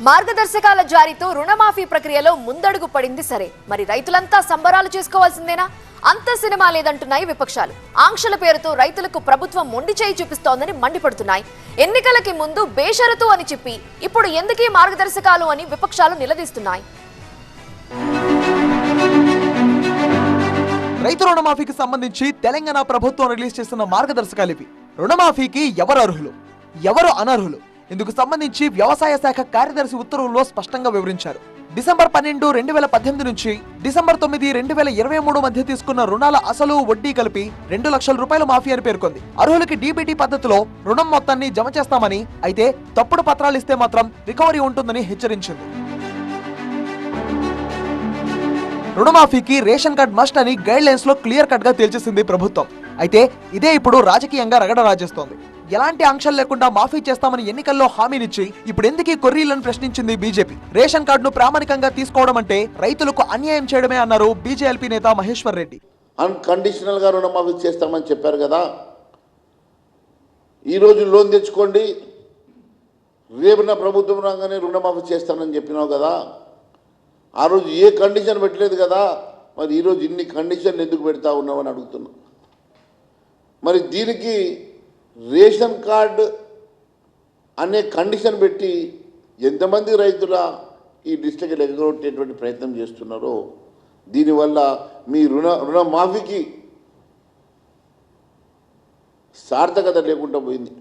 మార్గదర్శకాల జారీతో రుణమాఫీ ప్రక్రియలో ముందడుగు పడింది సరే. మరి రైతులంతా సంబరాలు చేసుకోవాల్సిందేనా? అంత సినిమా లేదంటున్నాయి విపక్షాలు. ఆంక్షల పేరుతో రైతులకు ప్రభుత్వం మొండి చేయి చూపిస్తోందని మండిపడుతున్నాయి. ఎన్నికలకి ముందు బేషరతు అని చెప్పి ఇప్పుడు ఎందుకీ మార్గదర్శకాలు అని విపక్షాలు నిలదీస్తున్నాయి? రైతు రుణమాఫీకి సంబంధించి తెలంగాణ ప్రభుత్వం రిలీజ్ చేస్తున్న మార్గదర్శకాలు ఇవి. రుణమాఫీకి ఎవరు అర్హులు? ఎవరు అనర్హులు? ఇందుకు సంబంధించి వ్యవసాయ శాఖ కార్యదర్శి ఉత్తర్వుల్లో స్పష్టంగా వివరించారు. డిసెంబర్ పన్నెండు రెండు వేల పద్దెనిమిది నుంచి డిసెంబర్ తొమ్మిది రెండు వేల ఇరవై మూడు మధ్య తీసుకున్న రుణాల అసలు వడ్డీ కలిపి రెండు లక్షల రూపాయల మాఫీ అని పేర్కొంది. అర్హులకి డీబీటీ పద్ధతిలో రుణం మొత్తాన్ని జమ చేస్తామని అయితే తప్పుడు పత్రాలు ఇస్తే మాత్రం రికవరీ ఉంటుందని హెచ్చరించింది. రుణమాఫీకి రేషన్ కార్డ్ మస్ట్ అని గైడ్ లైన్స్లో క్లియర్ కట్గా తేల్చేసింది ప్రభుత్వం. అయితే ఇదే ఇప్పుడు రాజకీయంగా రగడ రాజేస్తోంది. ఎలాంటి ఆంక్షలు లేకుండా మాఫీ చేస్తామని ఎన్నికల్లో హామీనిచ్చి ఇప్పుడు ఎందుకీ కొర్రీలను ప్రశ్నించింది బీజేపీ? రేషన్ కార్డును ప్రామాణికంగా తీసుకోవడం అంటే రైతులకు అన్యాయం చేయడమే అన్నారు బీజేఎల్పీ నేత మహేశ్వర్ రెడ్డి. అన్కండిషనల్గా రుణమాఫీ చేస్తామని చెప్పారు కదా? ఈరోజు లోన్ తెచ్చుకోండి. రేపున ప్రభుత్వం రాగానే రుణమాఫీ చేస్తానని చెప్పినావు కదా? ఆ రోజు ఏ కండిషన్ పెట్టలేదు కదా? మరి ఈరోజు ఇన్ని కండిషన్లు ఎందుకు పెడతా ఉన్నామని అడుగుతున్నా. మరి దీనికి రేషన్ కార్డు అనే కండిషన్ పెట్టి ఎంతమంది రైతుల ఈ డిస్ట్రిక్ట్ ఎగరగొట్టేటువంటి ప్రయత్నం చేస్తున్నారో దీనివల్ల మీ రుణ రుణమాఫీకి సార్థకత లేకుండా పోయింది.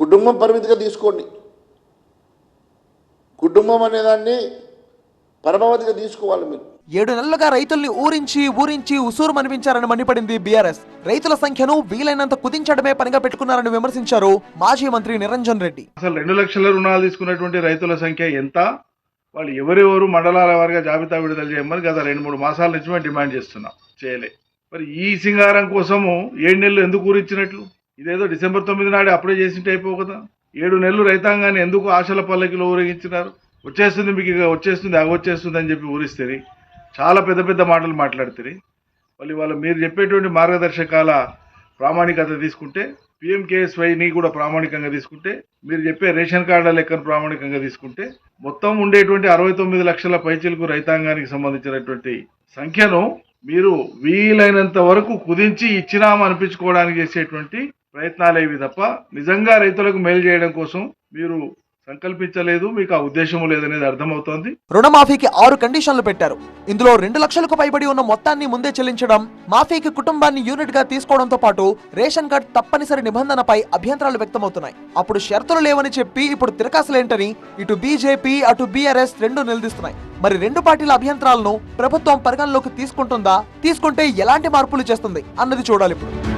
కుటుంబం పరిమితిగా తీసుకోండి. కుటుంబం అనేదాన్ని పరమావధిగా తీసుకోవాలి మీరు. ఏడు నెలలుగా రైతుల్ని ఊరించి ఊరించి ఉసూరు మనిపించారని మండిపడింది బీఆర్ఎస్. రైతుల సంఖ్యను వీలైనంత కుదించడమే పనిగా పెట్టుకున్నారని విమర్శించారు మాజీ మంత్రి నిరంజన్ రెడ్డి. అసలు రెండు లక్షల రుణాలు తీసుకున్నటువంటి రైతుల సంఖ్య ఎంత? వాళ్ళు ఎవరెవరు మండలాల వారిగా జాబితా విడుదల చేయమని గత రెండు మూడు మాసాల నుంచి మేము డిమాండ్ చేస్తున్నాం. చేయలే. మరి ఈ సింగారం కోసము ఏడు నెలలు ఎందుకు ఊరించినట్లు ఇదేదో డిసెంబర్ తొమ్మిది నాడే అప్పుడే చేసింటే అయిపో కదా. ఏడు నెలలు రైతాంగాన్ని ఎందుకు ఆశల పల్లకిలో ఊరేగించినారు? వచ్చేస్తుంది మీకు ఇక వచ్చేస్తుంది అగ వచ్చేస్తుంది అని చెప్పి ఊరిస్తుంది చాలా పెద్ద పెద్ద మాటలు మాట్లాడుతుంది మళ్ళీ వాళ్ళు మీరు చెప్పేటువంటి మార్గదర్శకాల ప్రామాణికత తీసుకుంటే పిఎంకేఎస్వైని కూడా ప్రామాణికంగా తీసుకుంటే మీరు చెప్పే రేషన్ కార్డుల లెక్కను ప్రామాణికంగా తీసుకుంటే మొత్తం ఉండేటువంటి అరవై తొమ్మిది లక్షల పైచీలకు రైతాంగానికి సంబంధించినటువంటి సంఖ్యను మీరు వీలైనంత వరకు కుదించి ఇచ్చినామా అనిపించుకోవడానికి చేసేటువంటి ప్రయత్నాలు ఏవి తప్ప నిజంగా రైతులకు మేలు చేయడం కోసం మీరు సంకల్పించలేదు మీకు ఆ ఉద్దేశం లేదనేది అర్థమవుతోంది. రుణమాఫీకి ఆరు కండిషన్లు పెట్టారు. ఇందులో రెండు లక్షలకు పైబడి ఉన్న మొత్తాన్ని ముందే చెల్లించడం మాఫీకి కుటుంబాన్ని యూనిట్గా తీసుకోవడంతో పాటు రేషన్ కార్డ్ తప్పనిసరి నిబంధనపై అభ్యంతరాలు వ్యక్తమవుతున్నాయి. అప్పుడు షరతులు లేవని చెప్పి ఇప్పుడు తిరకాసులేంటని ఇటు బీజేపీ అటు బీఆర్ఎస్ రెండు నిలదీస్తున్నాయి. మరి రెండు పార్టీల అభ్యంతరాలను ప్రభుత్వం పరిగణలోకి తీసుకుంటుందా? తీసుకుంటే ఎలాంటి మార్పులు చేస్తుంది? అన్నది చూడాలి ఇప్పుడు